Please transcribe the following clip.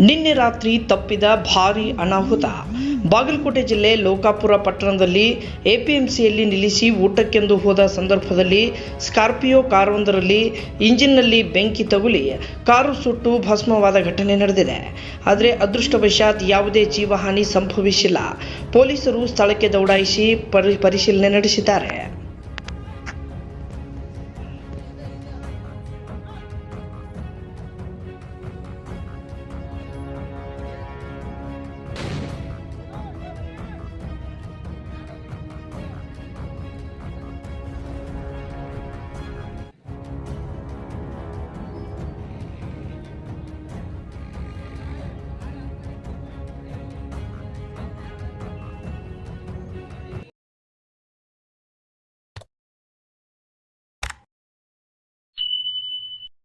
ನಿನ್ನೆ ರಾತ್ರಿ ತಪ್ಪಿದ ಭಾರೀ ಅನಾಹುತ. ಬಾಗಲಕೋಟೆ ಜಿಲ್ಲೆ ಲೋಕಾಪುರ ಪಟ್ಟಣದಲ್ಲಿ ಎಪಿಎಂಸಿಯಲ್ಲಿ ನಿಲ್ಲಿಸಿ ಊಟಕ್ಕೆಂದು ಹೋದ ಸಂದರ್ಭದಲ್ಲಿ ಸ್ಕಾರ್ಪಿಯೋ ಕಾರೊಂದರಲ್ಲಿ ಇಂಜಿನ್ನಲ್ಲಿ ಬೆಂಕಿ ತಗುಲಿ, ಕಾರು ಸುಟ್ಟು ಭಸ್ಮವಾದ ಘಟನೆ ನಡೆದಿದೆ. ಆದರೆ ಅದೃಷ್ಟವಶಾತ್ ಯಾವುದೇ ಜೀವಹಾನಿ ಸಂಭವಿಸಿಲ್ಲ. ಪೊಲೀಸರು ಸ್ಥಳಕ್ಕೆ ದೌಡಾಯಿಸಿ ಪರಿ, ಪರಿಶೀಲನೆ ನಡೆಸಿದ್ದಾರೆ.